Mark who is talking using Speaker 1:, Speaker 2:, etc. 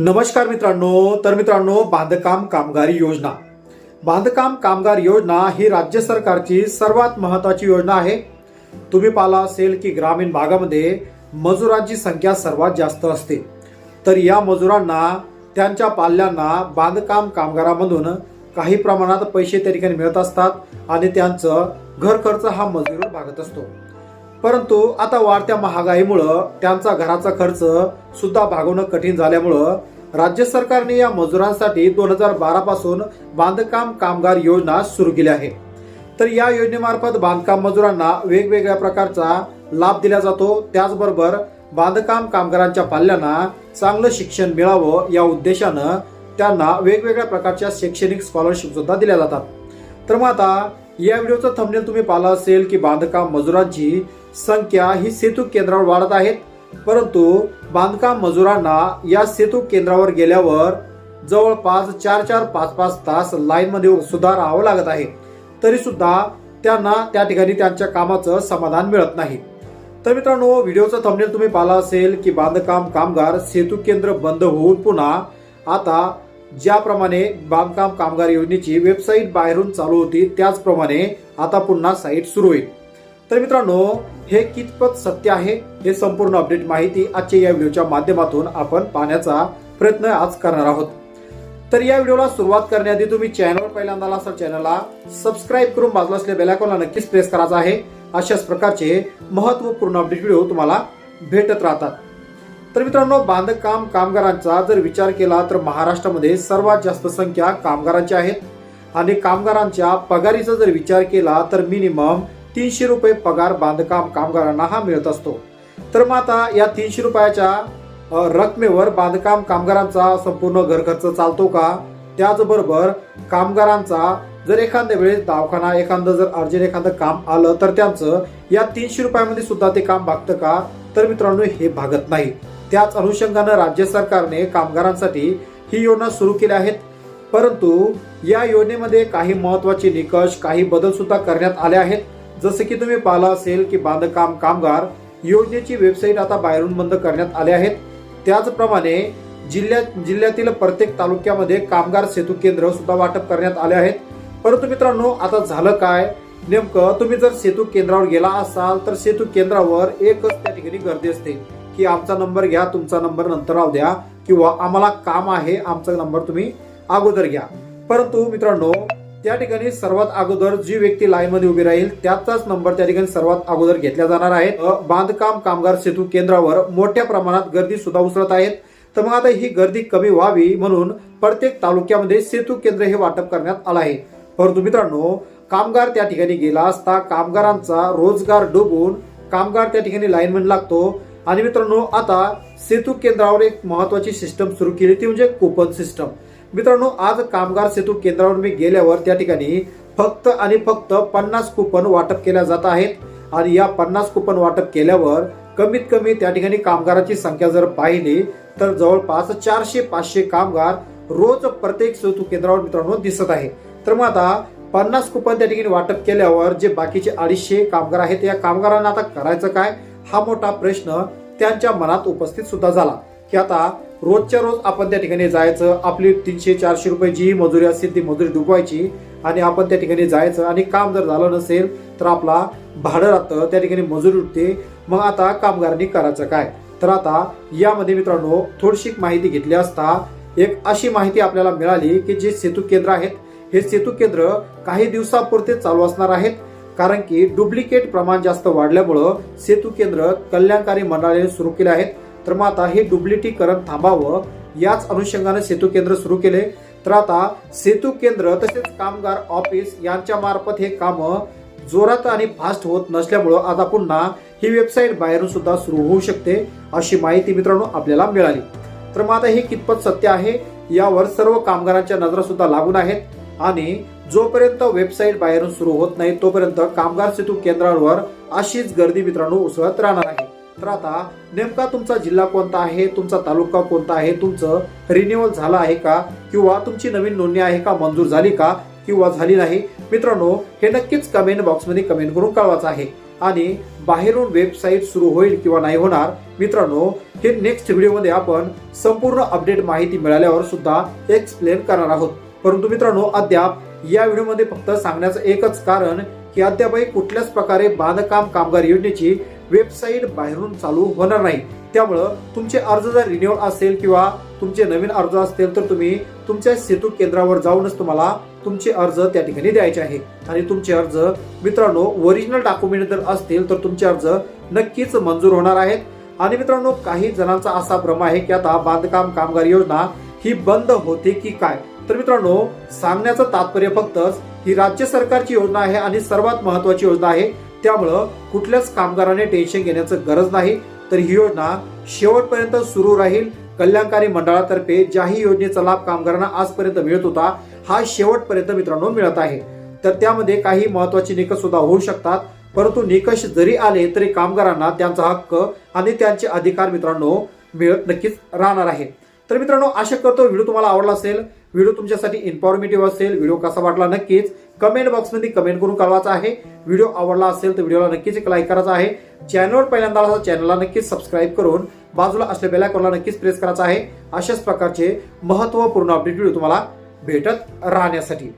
Speaker 1: नमस्कार मित्रांनो तर मित्रांनो बांधकाम कामगारी योजना. बांधकाम कामगार योजना ही राज्य सरकारची सर्वात महत्वाची योजना आहे. तुम्ही पाहिला असेल की ग्रामीण भागामध्ये मजुरांची संख्या सर्वात जास्त असते. तर या मजुरांना त्यांच्या पाल्यांना बांधकाम कामगारामधून काही प्रमाणात पैसे त्या ठिकाणी मिळत असतात आणि त्यांचं घर खर्च हा मजुरीवर भागत असतो. परंतु आता वाढत्या महागाईमुळं त्यांचा घराचा खर्च सुद्धा भागवणं कठीण झाल्यामुळं राज्य सरकारने या मजुरांसाठी दोन हजार बारा पासून बांधकाम कामगार योजना सुरू केली आहे तर या योजनेमार्फत बांधकाम मजुरांना वेगवेगळ्या प्रकारचा लाभ दिला जातो. त्याचबरोबर बांधकाम कामगारांच्या पाल्यांना चांगलं शिक्षण मिळावं या उद्देशानं त्यांना वेगवेगळ्या प्रकारच्या शैक्षणिक स्कॉलरशिप सुद्धा दिल्या जातात. तर मग आता या व्हिडिओचं थंबनेल तुम्ही पाहिलं असेल की बांधकाम मजुरांची संख्या ही सेतू केंद्रावर वाढत आहेत. परंतु बांधकाम मजुरांना या सेतू केंद्रावर गेल्यावर जवळपास चार चार पाच पाच तास लाईन मध्ये सुद्धा राहावं लागत आहे. तरी सुद्धा त्यांना त्या ठिकाणी त्यांच्या कामाचं समाधान मिळत नाही. तर मित्रांनो व्हिडिओचं थंबनेल तुम्ही पाहिला असेल की बांधकाम कामगार सेतू केंद्र बंद होऊन पुन्हा आता ज्याप्रमाणे बांधकाम कामगार योजनेची वेबसाईट बाहेरून चालू होती त्याचप्रमाणे आता पुन्हा साईट सुरू होईल. तर मित्रांनो हे कितपत सत्य आहे हे संपूर्ण अपडेट माहिती आजच्या या व्हिडिओच्या माध्यमातून आपण पाहण्याचा प्रयत्न आज करणार आहोत. तर या व्हिडिओला सुरुवात करण्याआधी तुम्ही चॅनलवर पहिल्यांदा आला असाल चॅनलला सबस्क्राईब करून बाजूला असलेल्या बेलायकॉनला नक्कीच प्रेस करायचा आहे. अशाच प्रकारचे महत्त्वपूर्ण अपडेट व्हिडिओ तुम्हाला भेटत राहतात. तर मित्रांनो बांधकाम कामगारांचा जर विचार केला तर महाराष्ट्रामध्ये सर्वात जास्त संख्या कामगारांची आहेत. आणि कामगारांच्या पगारीचा जर विचार केला तर मिनिमम तीनशे रुपये पगार बांधकाम कामगारांना हा मिळत असतो. तर मग आता या तीनशे रुपयाच्या रकमेवर बांधकाम कामगारांचा संपूर्ण घरखर्च चालतो का? त्याचबरोबर कामगारांचा जर एखाद्या वेळेस दवाखाना एखादं जर अर्जंट एखादं काम आलं तर त्यांचं या तीनशे रुपयामध्ये सुद्धा ते काम भागतं का? तर मित्रांनो हे भागत नाही. त्याच अनुषंगानं राज्य सरकारने कामगारांसाठी ही योजना सुरू केली आहेत. परंतु या योजनेमध्ये काही महत्त्वाचे निकष काही बदल सुद्धा करण्यात आले आहेत. जसे की तुम्ही पाहिलं असेल की बांधकाम कामगार योजनेची वेबसाईट आता बाहेरून बंद करण्यात आले आहेत. त्याचप्रमाणे जिल्ह्यात जिल्ह्यातील प्रत्येक तालुक्यामध्ये कामगार सेतू केंद्र सुद्धा वाटप करण्यात आले आहेत. परंतु मित्रांनो आता झालं काय? नेमकं तुम्ही जर सेतू केंद्रावर गेला असाल तर सेतू केंद्रावर एकच त्या ठिकाणी गर्दी असते की आमचा नंबर घ्या तुमचा नंबर नंतर राहू द्या किंवा आम्हाला काम आहे आमचा नंबर तुम्ही अगोदर घ्या. परंतु मित्रांनो त्या ठिकाणी सर्वात अगोदर जी व्यक्ती लाईन मध्ये उभी राहील त्याचाच नंबर त्या ठिकाणी सर्वात अगोदर घेतला जाणार आहे बांधकाम कामगार सेतू केंद्रावर मोठ्या प्रमाणात गर्दी सुद्धा उसळत आहेत. तर मग आता ही गर्दी कमी व्हावी म्हणून प्रत्येक तालुक्यामध्ये सेतू केंद्र हे वाटप करण्यात आलं आहे. परंतु मित्रांनो कामगार त्या ठिकाणी गेला असता कामगारांचा रोजगार डुबून कामगार त्या ठिकाणी लाईनमन लागतो. आणि मित्रांनो आता सेतू केंद्रावर एक महत्वाची सिस्टम सुरू केली ती म्हणजे कुपन सिस्टम मित्रांनो आज कामगार सेतू केंद्रावर मी गेल्यावर त्या ठिकाणी फक्त आणि फक्त पन्नास कुपन वाटप केल्या जात आहेत. आणि या पन्नास कुपन वाटप केल्यावर कमीत कमी त्या ठिकाणी कामगाराची संख्या जर पाहिली तर जवळपास चारशे पाचशे कामगार रोज प्रत्येक सेतू केंद्रावर मित्रांनो दिसत आहे तर मग आता पन्नास कुपन त्या ठिकाणी वाटप केल्यावर जे बाकीचे अडीचशे कामगार आहेत या कामगारांना आता करायचं काय? हा मोठा प्रश्न त्यांच्या मनात उपस्थित सुद्धा झाला. की आता रोजच्या रोज आपण त्या ठिकाणी जायचं आपली तीनशे चारशे रुपये जी मजुरी असेल ती मजुरी डुबवायची आणि आपण त्या ठिकाणी जायचं आणि काम जर झालं नसेल तर आपला भाडं राहतं त्या ठिकाणी मजुरी उठते मग आता कामगारांनी करायचं काय? तर आता यामध्ये मित्रांनो थोडीशी माहिती घेतली असता एक अशी माहिती आपल्याला मिळाली की जे सेतू केंद्र आहेत हे सेतू केंद्र काही दिवसापुरते चालू असणार आहेत. कारण की डुप्लिकेट प्रमाण जास्त वाढल्यामुळं सेतू केंद्र कल्याणकारी मंडळाने सुरू केले आहेत. तर मग आता हे डुप्लिटीकरण थांबावं. याच अनुषंगाने सेतू केंद्र सुरू केले. तर आता सेतू केंद्र तसेच कामगार ऑफिस यांच्या मार्फत हे काम जोरात आणि फास्ट होत नसल्यामुळं आता पुन्हा ही वेबसाईट बाहेरून सुद्धा सुरू होऊ शकते अशी माहिती मित्रांनो आपल्याला मिळाली. तर मग आता हे कितपत सत्य आहे? यावर सर्व कामगारांच्या नजरा सुद्धा लागून आहेत. आणि जोपर्यंत वेबसाईट बाहेरून सुरू होत नाही तोपर्यंत कामगार सेतू केंद्रांवर अशीच गर्दी मित्रांनो उसळत राहणार आहे. तर आता नेमका तुमचा जिल्हा कोणता आहे? तुमचा तालुका कोणता आहे? तुमचं रिन्युअल झालं आहे का? किंवा तुमची नवीन नोंदणी आहे का? मंजूर झाली का? किंवा झाली नाही? मित्रांनो हे नक्कीच कमेंट बॉक्समध्ये कमेंट करून कळवायचं आहे. आणि बाहेरून वेबसाईट सुरू होईल किंवा नाही होणार मित्रांनो हे नेक्स्ट व्हिडिओमध्ये आपण संपूर्ण अपडेट माहिती मिळाल्यावर सुद्धा एक्सप्लेन करणार आहोत. परंतु मित्रांनो अद्याप या व्हिडिओमध्ये फक्त सांगण्याचं एकच कारण की अद्यापही कुठल्याच प्रकारे बांधकाम कामगार योजनेची वेबसाईट बाहेरून चालू होणार नाही. त्यामुळं तुमचे अर्ज जर रिन्युअल असेल किंवा तुमचे नवीन अर्ज असतील तर तुम्ही तुमच्या सेतू केंद्रावर जाऊनच तुम्हाला तुमचे अर्ज त्या ठिकाणी द्यायचे आहे. आणि तुमचे अर्ज मित्रांनो ओरिजिनल डॉक्युमेंट जर असतील तर तुमचे अर्ज नक्कीच मंजूर होणार आहेत. आणि मित्रांनो काही जणांचा असा भ्रम आहे की आता बांधकाम कामगार योजना ही बंद होते की काय? तर मित्रांनो सांगण्याचं तात्पर्य फक्तच ही राज्य सरकारची योजना आहे आणि सर्वात महत्वाची योजना आहे. त्यामुळं कुठल्याच कामगाराने टेन्शन घेण्याचं गरज नाही. तर ही योजना शेवटपर्यंत सुरू राहील. कल्याणकारी मंडळातर्फे ज्याही योजनेचा लाभ कामगारांना आजपर्यंत मिळत होता हा शेवटपर्यंत मित्रांनो मिळत आहे. तर त्यामध्ये काही महत्त्वाचे निकष सुद्धा होऊ शकतात. परंतु निकष जरी आले तरी कामगारांना त्यांचा हक्क आणि त्यांचे अधिकार मित्रांनो मिळत नक्कीच राहणार आहे. तर मित्रांनो आशा करतो व्हिडिओ तुम्हाला आवडला असेल. व्हिडिओ तुमच्यासाठी इन्फॉर्मेटिव्ह असेल. व्हिडिओ कसा वाटला नक्कीच कमेंट बॉक्समध्ये कमेंट करून कळवायचा आहे. व्हिडिओ आवडला असेल तर व्हिडिओला नक्कीच एक लाईक करायचा आहे. चॅनलवर पहिल्यांदा आला चॅनलला नक्कीच सबस्क्राईब करून बाजूला असलेल्या बेलायकॉनला नक्कीच प्रेस करायचा आहे. अशाच प्रकारचे महत्त्वपूर्ण अपडेट व्हिडिओ तुम्हाला भेटत राहण्यासाठी.